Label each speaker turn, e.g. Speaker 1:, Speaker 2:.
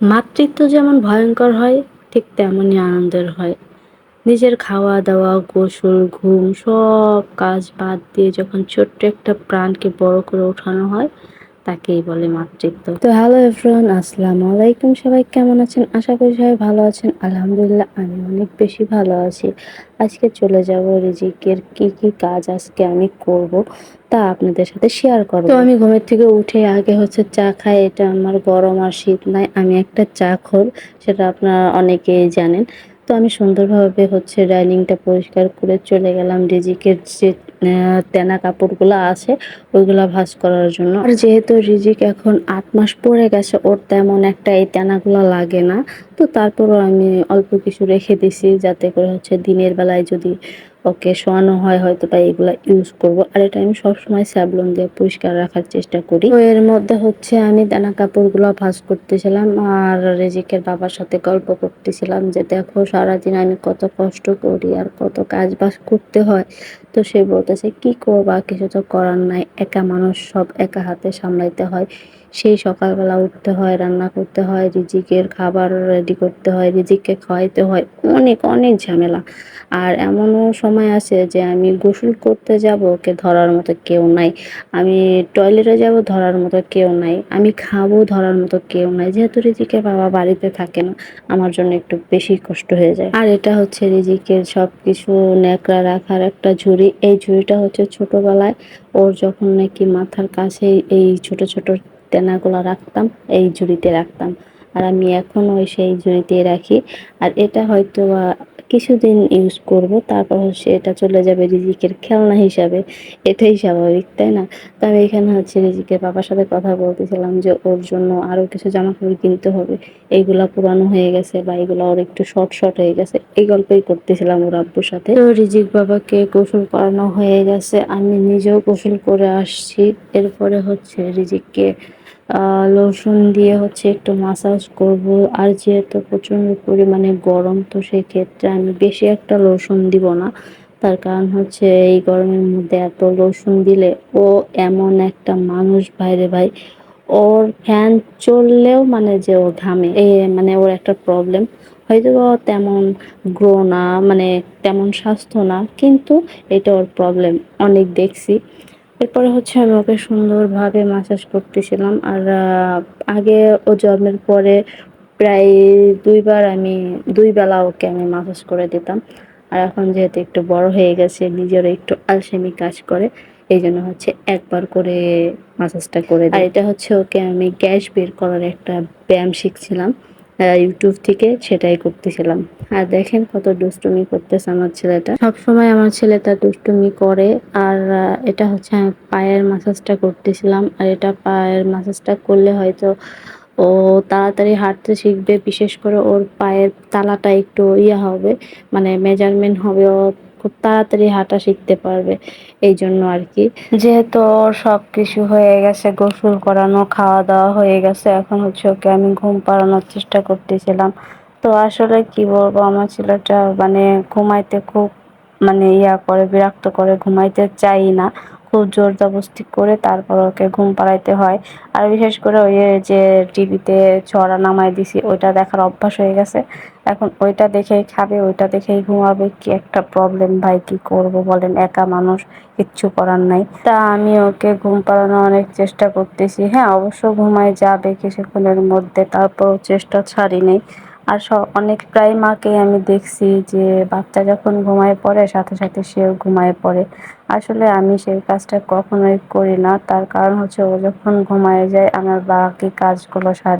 Speaker 1: মাতৃত্ব যেমন ভয়ঙ্কর হয়, ঠিক তেমনই আনন্দের হয়। নিজের খাওয়া দাওয়া, গোসল, ঘুম, সব কাজ বাদ দিয়ে যখন ছোট্ট একটা প্রাণকে বড় করে ওঠানো হয় তাকেই বলে মাতৃত্ব। তো হ্যালো এভরিওয়ান আসসালামু আলাইকুম। সবাই কেমন আছেন? আশা করি সবাই ভালো আছেন। আলহামদুলিল্লাহ আমি অনেক বেশি ভালো আছি। আজকে চলে যাব রিজিকের কি কি কাজ আজকে আমি করব তা আপনাদের সাথে শেয়ার করব। তো আমি ঘুমের থেকে উঠে আগে হচ্ছে চা খাই এটা আমার গরম আর শীত নাই। আমি একটা চা খোর সেটা আপনারা অনেকেই জানেন। তো আমি সুন্দরভাবে হচ্ছে ডাইনিংটা পরিষ্কার করে চলে গেলাম রিজিকের যে তেনা কাপড়গুলো আছে, ওইগুলো ভাস করার জন্য। আর যেহেতু রিজিক এখন আট মাস পরে গেছে, ওর তেমন একটা এই তেনাগুলো লাগে না। তো তারপরও আমি অল্প কিছু রেখে দিছি, যাতে করে হচ্ছে দিনের বেলায় যদি ওকে শোয়ানো হয়, হয়তো বা এগুলা ইউজ করব। আর এটা আমি সবসময় স্যাবলন দিয়ে পরিষ্কার রাখার চেষ্টা করি। তো এর মধ্যে হচ্ছে আমি দানা কাপড়গুলো ভাজ করতেছিলাম আর রেজিকের বাবার সাথে গল্প করতেছিলাম যে, দেখো, সারাদিন আমি কত কষ্ট করি আর কত কাজ বাজ করতে হয়। তো সে বলতেছে, কি করবা? কিছু তো করার নাই। একা মানুষ সব একা হাতে সামলাইতে হয়। সেই সকালবেলা উঠতে হয়, রান্না করতে হয়, রিজিকের খাবার রেডি করতে হয়, রিজিককে খাওয়াইতে হয়। অনেক অনেক ঝামেলা। আর এমনও সময় আছে যে আমি গোসল করতে যাব ওকে ধরার মতো কেউ নাই। আমি টয়লেটে যাব, ধরার মতো কেউ নাই। আমি খাব, ধরার মতো কেউ নাই। যেহেতু রিজিকের বাবা বাড়িতে থাকে না, আমার জন্য একটু বেশি কষ্ট হয়ে যায়। আর এটা হচ্ছে রিজিকের সব কিছু ন্যাকড়া রাখার একটা ঝুড়ি। এই ঝুড়িটা হচ্ছে ছোটবেলায় ওর যখন নাকি মাথার কাছে এই ছোট ছোট তেনাগুলো রাখতাম, এই ঝুড়িতে রাখতাম। আর আমি এখনও সেই ঝুড়িতে রাখি। আর এটা হয়তো কিছুদিন ইউজ করব, তারপর হচ্ছে এটা চলে যাবে রিজিকের খেলনা হিসাবে। এটাই স্বাভাবিক, তাই না? তো আমি এখানে হচ্ছে রিজিকের বাবার সাথে কথা বলতেছিলাম যে ওর জন্য আরও কিছু জামা কাপড় কিনতে হবে। এইগুলা পুরানো হয়ে গেছে বা এগুলো ওর একটু শর্ট শর্ট হয়ে গেছে। এই গল্পই করতেছিলাম ওর আব্বুর সাথে। তো রিজিক বাবাকে গোসল করানো হয়ে গেছে, আমি নিজেও গোসল করে আসছি। এরপরে হচ্ছে রিজিককে লোশন দিয়ে হচ্ছে একটু মাসাজ করব। আর যেহেতু প্রচণ্ড পরিমাণে গরম, তো সেক্ষেত্রে আমি বেশি একটা লোশন দিব না। তার কারণ হচ্ছে এই গরমের মধ্যে এত লোশন দিলে ও এমন একটা মানুষ বাইরে ভাই। ওর ফ্যান চললেও মানে যে ও ঘামে এই মানে ওর একটা প্রবলেম হয়তো তেমন গ্রো না মানে তেমন স্বাস্থ্য না, কিন্তু এটা ওর প্রবলেম অনেক দেখছি। এরপরে হচ্ছে আমি ওকে সুন্দরভাবে মাসাজ করতেছিলাম আর আগে ও জন্মের পরে প্রায় দুইবার আমি, দুই বেলা ওকে আমি মাসাজ করে দিতাম। আর এখন যেহেতু একটু বড় হয়ে গেছে, নিজেরও একটু আলসেমি কাজ করে, এই জন্য হচ্ছে একবার করে মাসাজটা করে আর এটা হচ্ছে ওকে আমি গ্যাস বের করার একটা ব্যায়াম শিখছিলাম। ইউটিউব থেকে সেটাই করতেছিলাম। আর দেখেন কত দুষ্টুমি করতেছে আমার ছেলেটা। সব সময় আমার ছেলেটা দুষ্টুমি করে, আর এটা হচ্ছে পায়ের মাসাজটা করতেছিলাম, আর এটা পায়ের মাসাজটা করলে হয়তো ও তাড়াতাড়ি হাঁটতে শিখবে, বিশেষ করে ওর পায়ের তালাটা একটু ইয়ে হবে মানে মেজারমেন্ট হবে, ও খুব তাড়াতাড়ি হাঁটা শিখতে পারবে, এই জন্য আর কি। যেহেতু সব কিছু হয়ে গেছে, গোসল করানো খাওয়া দাওয়া হয়ে গেছে, এখন হচ্ছে ওকে আমি ঘুম পাড়ানোর চেষ্টা করতেছিলাম। তো আসলে কি বলব, আমার ছেলেটা মানে ঘুমাইতে খুব মানে ইয়া করে, বিরক্ত করে, ঘুমাইতে চাই না। খুব জোর জবস্তি করে তারপর ওকে ঘুম পাড়াইতে হয়। আর বিশেষ করে ওই যে টিভিতে ছড়া নামায় দিছি, ওইটা দেখার অভ্যাস হয়ে গেছে। এখন ওইটা দেখেই খাবে, ওইটা দেখেই ঘুমাবে, কি একটা প্রবলেম ভাই কি করব বলেন, একা মানুষ, কিচ্ছু করার নাই। তা আমি ওকে ঘুম পাড়ানোর অনেক চেষ্টা করতেছি হ্যাঁ অবশ্য ঘুমায় যাবে কিছুক্ষণের মধ্যে তারপর চেষ্টা ছাড়ি নেই আর সব অনেক প্রায় মাকে আমি দেখছি যে বাচ্চা যখন ঘুমায় পড়ে, সাথে সাথে সেও ঘুমায় পড়ে। আসলে আমি সেই কাজটা কখনোই করি না। তার কারণ হচ্ছে ও যখন ঘুমায় যায়, আমার বাকি কাজগুলো সারি